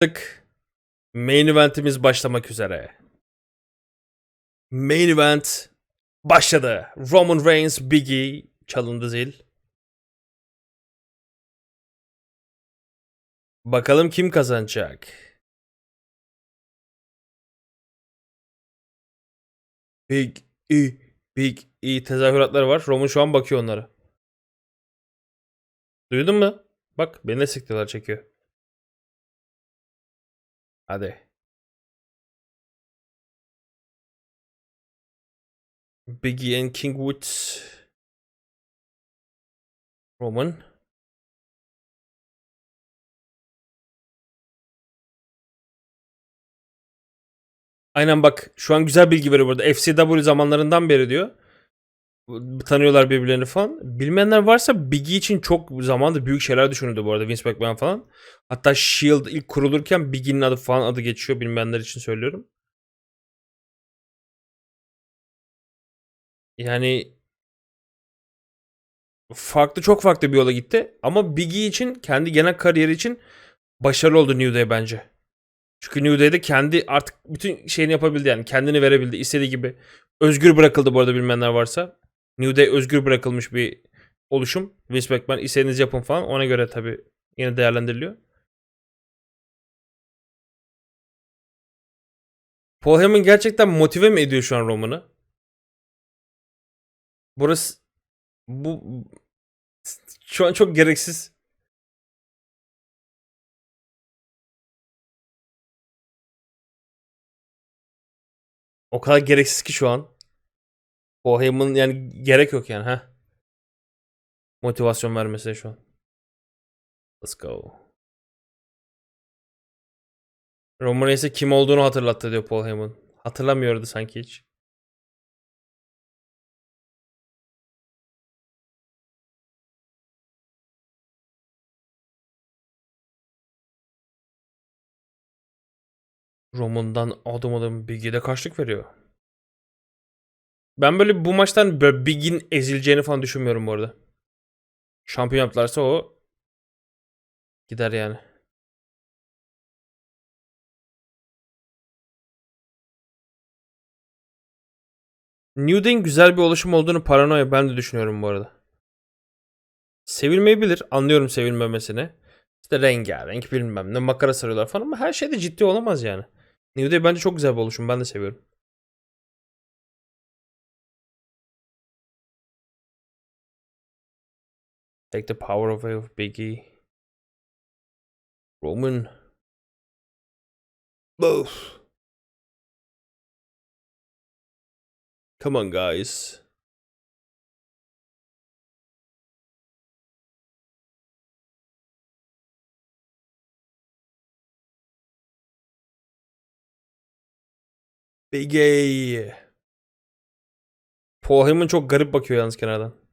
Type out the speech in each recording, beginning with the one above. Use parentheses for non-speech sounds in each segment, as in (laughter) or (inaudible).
Tık. Main eventimiz başlamak üzere. Main event başladı. Roman Reigns, Big E, çalındı zil. Bakalım kim kazanacak? Big E, Big E tezahüratları var. Roman şu an bakıyor onlara. Duydun mu? Bak beni de siktiler çekiyor. Hadi. Biggie and King Woods. Roman. Aynen bak şu an güzel bilgi veriyor burada. FCW zamanlarından beri diyor. Tanıyorlar birbirlerini falan. Bilmeyenler varsa Biggie için çok zamandır büyük şeyler düşünüldü bu arada Vince McMahon falan. Hatta Shield ilk kurulurken Biggie'nin adı falan adı geçiyor bilmeyenler için söylüyorum. Yani farklı çok farklı bir yola gitti ama Biggie için kendi genel kariyeri için başarılı oldu New Day bence. Çünkü New Day'de kendi artık bütün şeyini yapabildi yani kendini verebildi istediği gibi. Özgür bırakıldı bu arada bilmeyenler varsa. New Day özgür bırakılmış bir oluşum. Vince McMahon istediğinizi yapın falan ona göre tabii yine değerlendiriliyor. Paul Heyman gerçekten motive mi ediyor şu an Roman'ı? Burası bu şu an çok gereksiz. O kadar gereksiz ki şu an. Paul Heyman'ın yani gerek yok yani ha. Motivasyon vermesine şu an. Let's go. Roman Reigns'e kim olduğunu hatırlattı diyor Paul Heyman. Hatırlamıyordu sanki hiç. Roman'dan adım adım Biggie'de de kaçlık veriyor. Ben böyle bu maçtan böyle Biggie'nin ezileceğini falan düşünmüyorum bu arada. Şampiyon yaptılarsa o gider yani. New Day'in güzel bir oluşum olduğunu paranoya ben de düşünüyorum bu arada. Sevilmeyebilir. Anlıyorum sevilmemesini. İşte rengarenk bilmem ne makara sarıyorlar falan ama her şey de ciddi olamaz yani. New Day bence çok güzel bir oluşum. Ben de seviyorum. Take the power away of Biggie. Roman. Both. Come on, guys. Biggie. Paul Heyman çok garip bakıyor yalnız kenardan.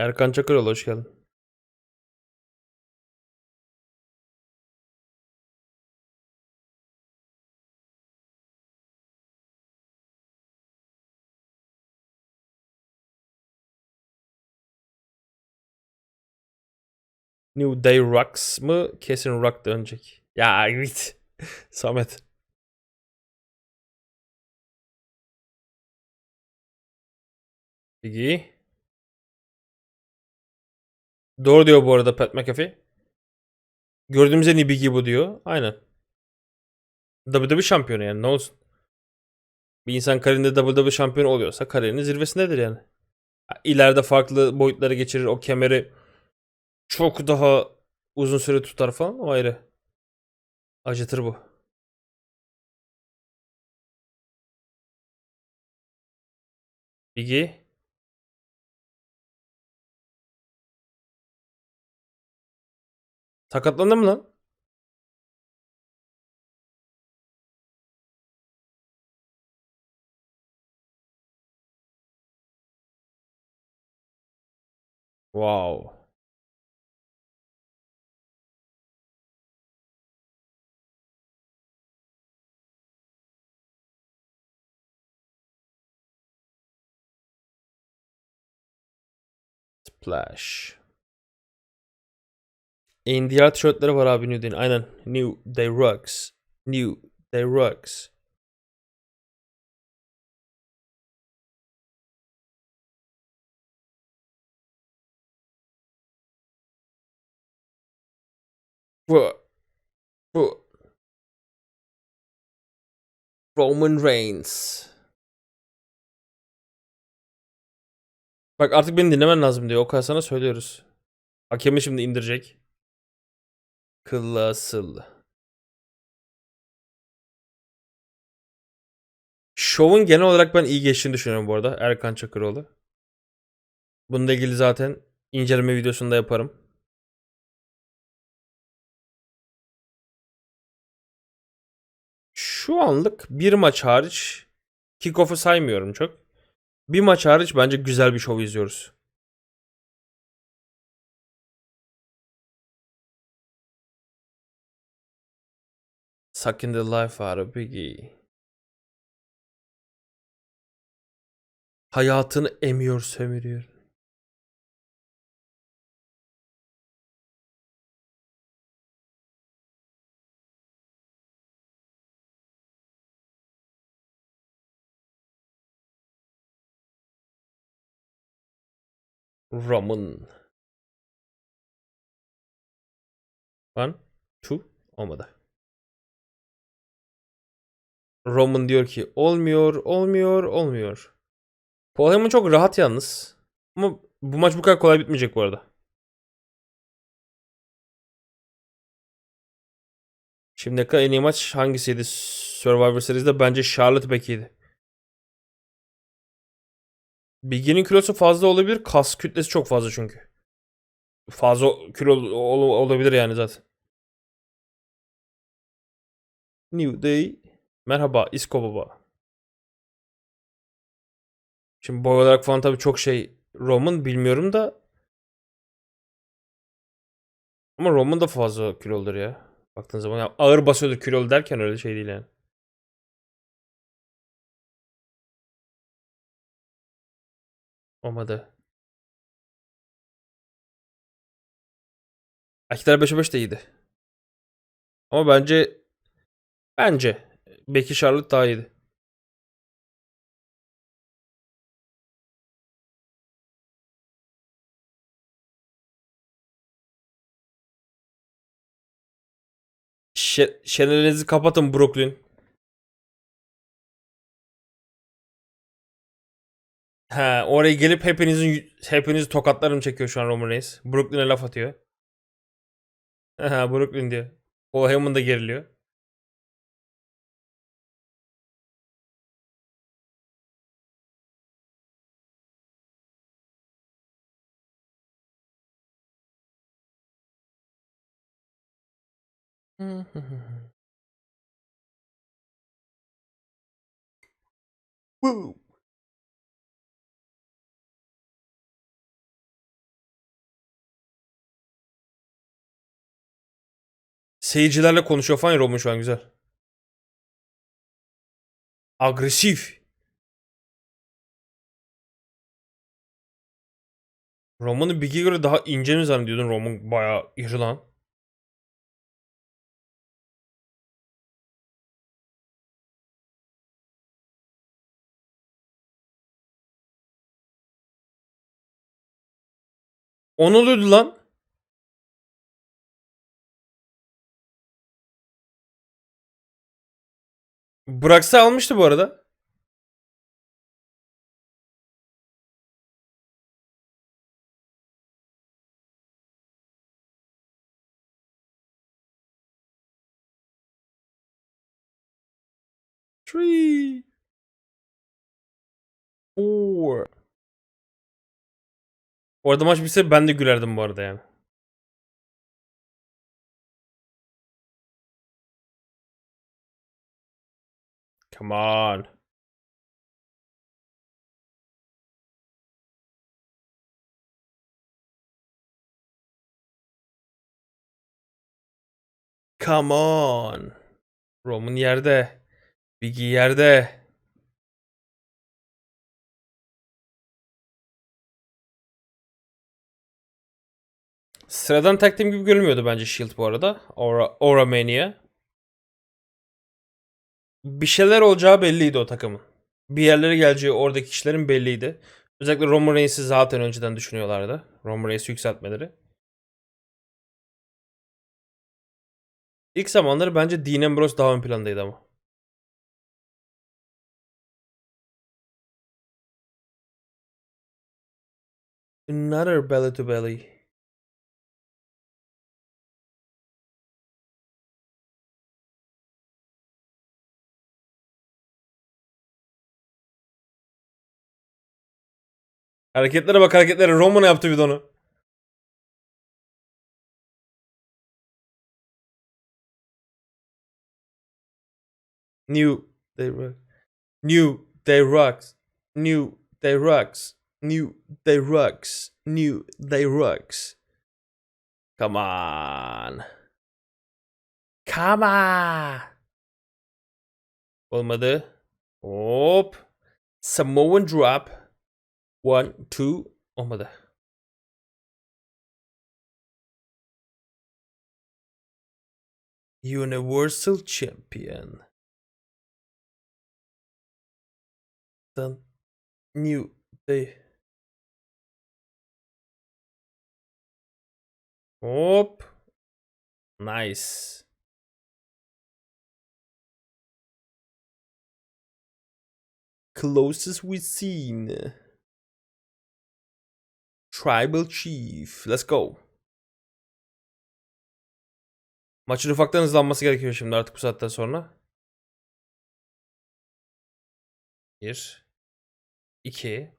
Erkan Çakıroğlu hoş geldin. New Day Rocks mı? Kesin Rock dönecek. Ya git. (laughs) Samet. Peki. Doğru diyor bu arada Pat McAfee. Gördüğümüz en iyi bilgi bu diyor. Aynen. WWE şampiyonu yani ne olsun. Bir insan kariyerinde WWE şampiyonu oluyorsa kariyerinin zirvesindedir yani. İleride farklı boyutlara geçirir o kemeri çok daha uzun süre tutar falan o ayrı. Acıtır bu. Biggie. Sakatlandı mı lan? Wow. Splash. NDR tişörtleri var abi New Day'in. Aynen. New Day Rocks. New Day Rocks. Roman Reigns. Bak artık beni dinlemen lazım diyor. O kadar sana söylüyoruz. Hakemi şimdi indirecek. Kıllasıl. Şovun genel olarak ben iyi geçtiğini düşünüyorum bu arada. Erkan Çakıroğlu. Bununla ilgili zaten inceleme videosunda yaparım. Şu anlık bir maç hariç kickoff'u saymıyorum çok. Bir maç hariç bence güzel bir şov izliyoruz. Sucking the life out of Biggie. Hayatını emiyor sömürüyor. Roman. One, two, olmadı. Roman diyor ki olmuyor, olmuyor, olmuyor. Paul Heyman çok rahat yalnız. Ama bu maç bu kadar kolay bitmeyecek bu arada. Şimdiye kadar en iyi maç hangisiydi Survivor Series'de? Bence Charlotte Becky'ydi. Biggie'nin kilosu fazla olabilir. Kas kütlesi çok fazla çünkü. Fazla kilo ol- olabilir yani zaten. New Day. Merhaba İsko Baba. Şimdi boy olarak falan tabii çok şey Roman bilmiyorum da ama Roman da fazla kiloludur ya. Baktığın zaman ya ağır basıyordur kilolu derken öyle şey değil yani. Olmadı. Akitler 5'e 5 de iyiydi. Ama bence bence Becky Charlotte daha iyiydi. Şe kapatın Brooklyn. He, oraya gelip hepinizin hepinizi tokatlarım çekiyor şu an Roman Reigns. Brooklyn'e laf atıyor. Ha, Brooklyn diyor. O Heyman da geriliyor. Woo. Seyircilerle konuşuyor falan Roman şu an güzel. Agresif. Roman'ı Biggie'ye göre daha ince mi zannediyordun? Roman bayağı iri lan. On oluyordu lan. Bıraksa almıştı bu arada. Three. Four. Orada maç bitse ben de gülerdim bu arada yani. Come on. Come on. Roman yerde. Biggie yerde. Sıradan team gibi görünmüyordu bence Shield bu arada. Aura, Aura Mania. Bir şeyler olacağı belliydi o takımın. Bir yerlere geleceği oradaki kişilerin belliydi. Özellikle Roman Reigns'i zaten önceden düşünüyorlardı. Roman Reigns'i yükseltmeleri. İlk zamanları bence Dean Ambrose daha ön plandaydı ama. Another belly to belly. Hareketlere bak hareketlere. Roman yaptı bir de onu. New Day Rock. New Day Rocks. New Day Rocks. New Day Rocks. New Day Rocks. Come on. Come on. Olmadı. Hop. Samoan drop. One, two. Oh, Olmadı. Universal Champion. Done. New Day. Hop. Nice. Closest we've seen. Tribal Chief. Let's go. Maçın ufaktan hızlanması gerekiyor şimdi artık bu saatten sonra. 1 2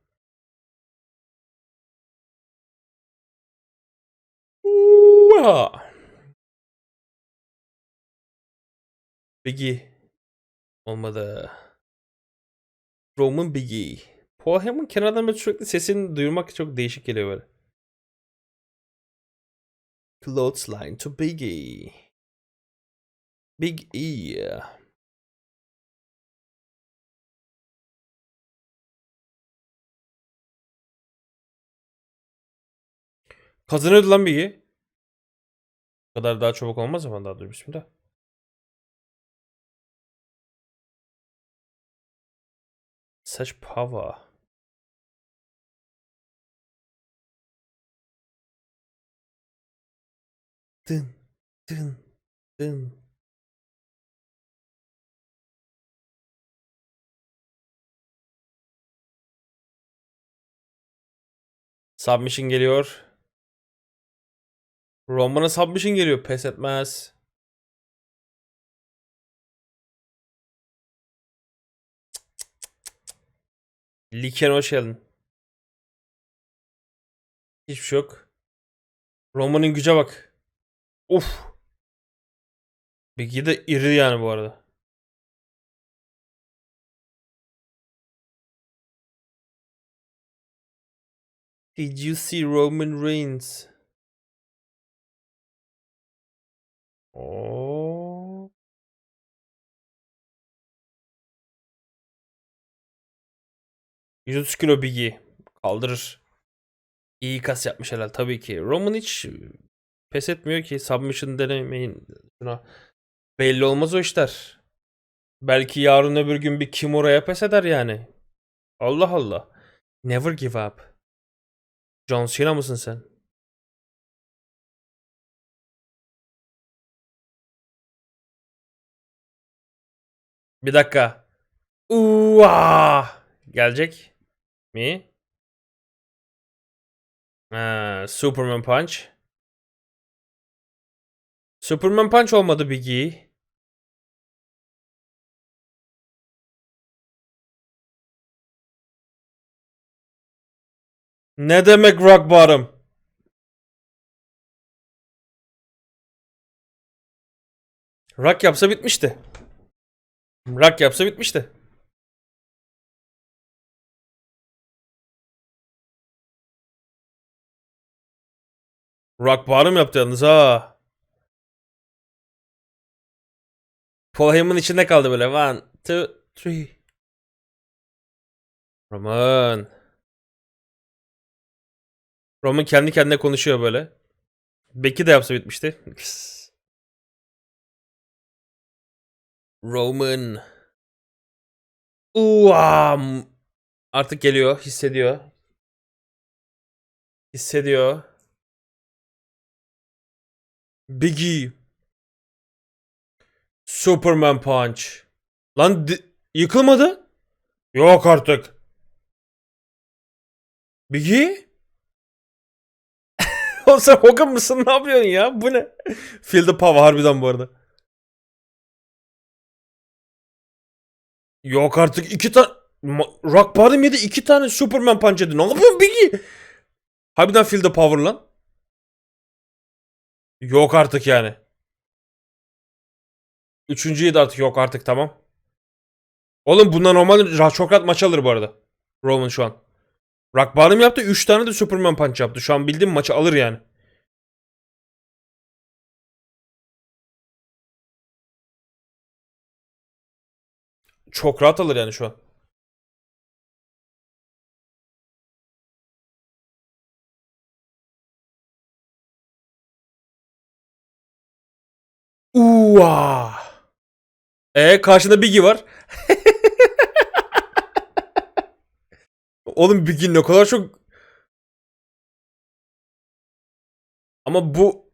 Biggie olmadı. Roman Biggie. Heyman kenardan böyle sürekli sesini duyurmak çok değişik geliyor böyle. Clothesline to Biggie. Big E. Kazanıyordu lan Biggie. Bu kadar daha çabuk olmaz ama daha dur bismillah. Such power. Dın dın dın. Submission geliyor. Roman'a submission geliyor. Pes etmez. Liken hoş geldin. Hiçbir şey yok. Roman'ın güce bak. Uf. Biggie de iri yani bu arada. Did you see Roman Reigns? Oo. ...130 kilo Biggie. Kaldırır. İyi kas yapmış herhalde tabii ki. Roman hiç pes etmiyor ki. Submission denemeyin. Şuna. Belli olmaz o işler. Belki yarın öbür gün bir Kimura'ya pes eder yani. Allah Allah. Never give up. John Cena mısın sen? Bir dakika. Uaa! Gelecek mi? Ha, Superman Punch. Superman Punch olmadı Biggie. Ne demek rock bottom? Rock yapsa bitmişti. Rock yapsa bitmişti. Rock bottom yaptı yalnız ha. Paul Heyman içinde kaldı böyle. One, two, three. Roman. Roman kendi kendine konuşuyor böyle. Becky de yapsa bitmişti. Roman. Uam. Artık geliyor. Hissediyor. Hissediyor. Biggie. Superman Punch. Lan yıkılmadı. Yok artık. Biggie? (laughs) Oğlum sen Hogan mısın? Ne yapıyorsun ya? Bu ne? (laughs) Feel the power harbiden bu arada. Yok artık iki tane... Rock Bottom yedi iki tane Superman punch yedi. Ne yapıyorsun Biggie? Harbiden feel the power lan. Yok artık yani. Üçüncüyü de artık yok artık tamam. Oğlum bundan normal çok rahat maç alır bu arada. Roman şu an. Rock yaptı 3 tane de Superman punch yaptı. Şu an bildiğim maçı alır yani. Çok rahat alır yani şu an. Uaa. E karşında Biggie var. Oğlum Biggie ne kadar çok Ama bu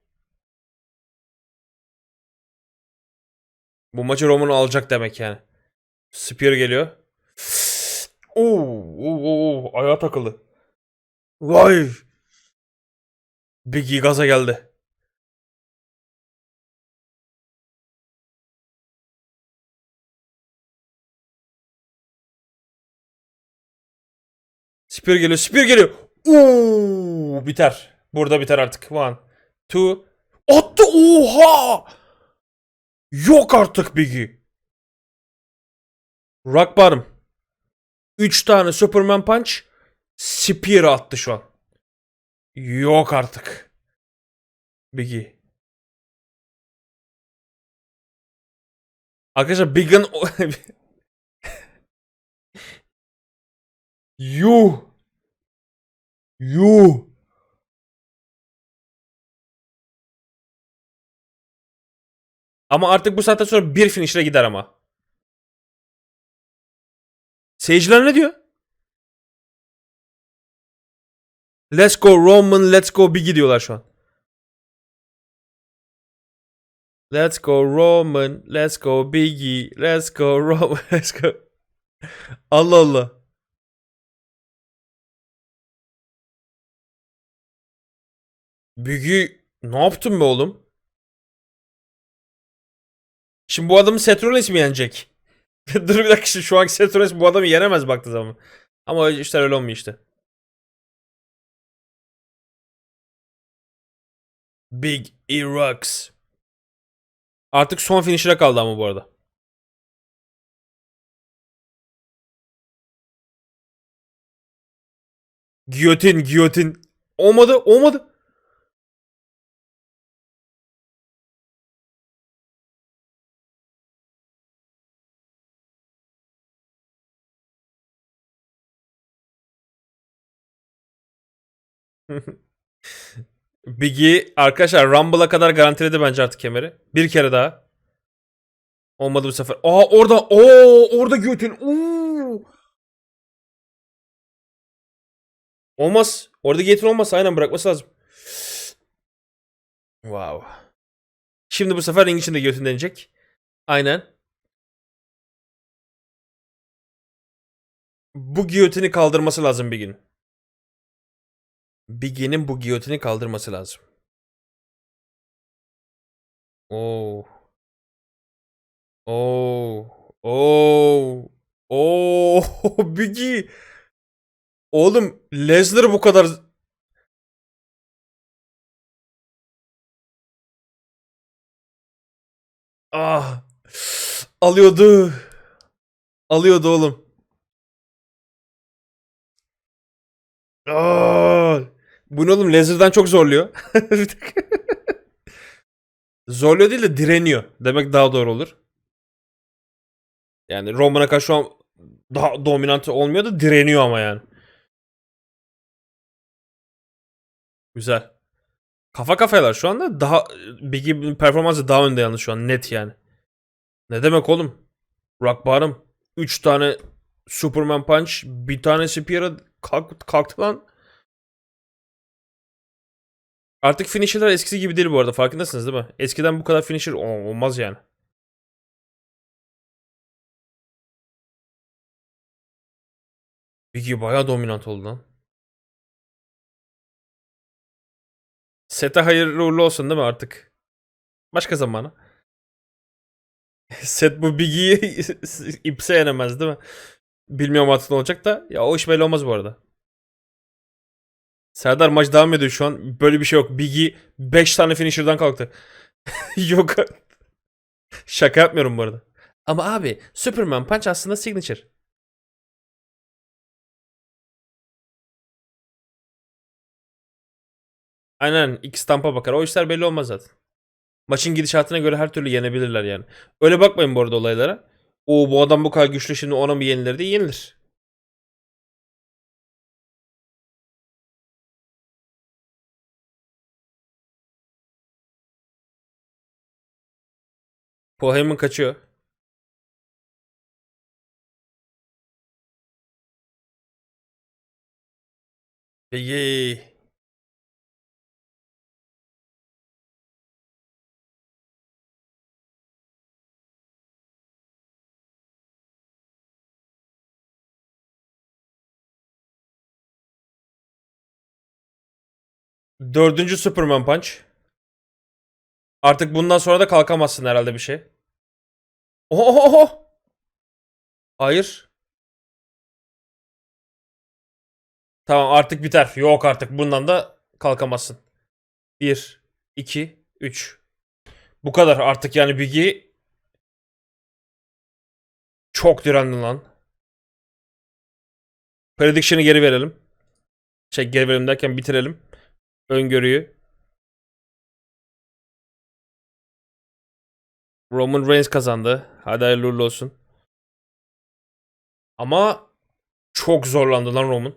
bu maçı Roman alacak demek yani. Spear geliyor. Oo, oo, oo, ayağa takıldı. Vay. Biggie gaza geldi. Spear geliyor, Spear geliyor. Oo, biter. Burada biter artık. One, two. Attı, oha! Yok artık Biggie. Rock bottom. 3 tane Superman Punch. Spear attı şu an. Yok artık. Biggie. Arkadaşlar Big'in (laughs) Yuh. Yuh. Ama artık bu saatten sonra bir finish'le gider ama. Seyirciler ne diyor? Let's go Roman, let's go Biggie diyorlar şu an. Let's go Roman, let's go Biggie, let's go Roman, (laughs) let's go. Allah Allah. Biggie ne yaptın be oğlum? Şimdi bu adamı Seth Rollins mi yenecek? (laughs) Dur bir dakika şu anki Seth Rollins bu adamı yenemez baktığı zaman. Ama işler öyle olmuyor işte. Big rocks. Artık son finisher'a kaldı ama bu arada. Giyotin, giyotin. Olmadı, olmadı. (laughs) Biggie arkadaşlar Rumble'a kadar garantiledi bence artık kemeri. Bir kere daha. Olmadı bu sefer. Aa orada. Oo orada götün. Olmaz. Orada getir olmaz. Aynen bırakması lazım. Wow. Şimdi bu sefer ring içinde götün denecek. Aynen. Bu giyotini kaldırması lazım bir gün. Biggie'nin bu giyotini kaldırması lazım. Oo. Oo. Oo. Oo. Biggie. Oğlum Lesnar bu kadar Ah. Alıyordu. Alıyordu oğlum. Aa. Bu ne oğlum Lesnar'dan çok zorluyor. (laughs) Zorluyor değil de direniyor. Demek daha doğru olur. Yani Roman'a karşı şu an daha dominant olmuyor da direniyor ama yani. Güzel. Kafa kafayalar şu anda. Daha Biggie'nin performansı daha önde yalnız şu an net yani. Ne demek oğlum? Rock bottom. 3 tane Superman punch, bir tane Spear'a kalk, kalktı lan. Artık finisher'lar eskisi gibi değil bu arada. Farkındasınız değil mi? Eskiden bu kadar finisher ol- olmaz yani. Biggie bayağı dominant oldu lan. Sete hayırlı uğurlu olsun değil mi artık? Başka zamana. Set bu Biggie'yi (laughs) ipse yenemez değil mi? Bilmiyorum artık ne olacak da. Ya o iş belli olmaz bu arada. Serdar maç devam ediyor şu an. Böyle bir şey yok. Biggie 5 tane finisher'dan kalktı. (laughs) yok. Şaka yapmıyorum bu arada. Ama abi Superman Punch aslında signature. Aynen iki stampa bakar. O işler belli olmaz zaten. Maçın gidişatına göre her türlü yenebilirler yani. Öyle bakmayın bu arada olaylara. O bu adam bu kadar güçlü şimdi ona mı yenilir diye yenilir. Paul Heyman kaçıyor. Peki. Dördüncü Superman Punch. Artık bundan sonra da kalkamazsın herhalde bir şey. Oho! Hayır. Tamam artık biter. Yok artık bundan da kalkamazsın. 1, 2, 3. Bu kadar artık yani Biggie çok direndin lan. Prediction'ı geri verelim. Şey geri verelim derken bitirelim. Öngörüyü. Roman Reigns kazandı. Hadi hayırlı olsun. Ama çok zorlandı lan Roman.